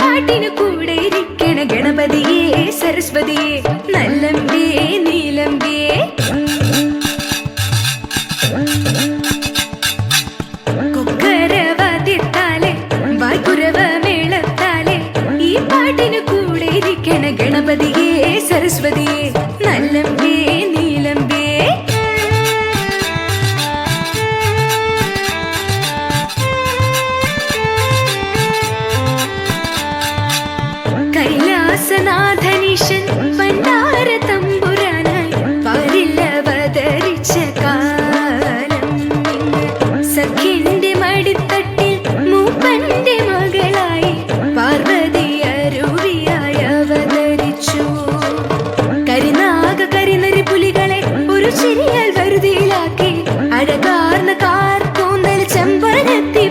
പാട്ടിനു കൂടെ ഇരിക്കണ ഗണപതിയെ സരസ്വതിയെ നല്ലമ്പിയെ നീലമ്പിയെ. കൊക്കരവാദ്യത്താലെ ഈ കൂടെ ഇരിക്കണ ഗണപതിയെ സരസ്വതിയെ നല്ലം ഒരു ചിരിയാൽ വരുതിയിലാക്കി. അഴകാർന്ന കാർ കൂന്തൽ ചെമ്പരത്തി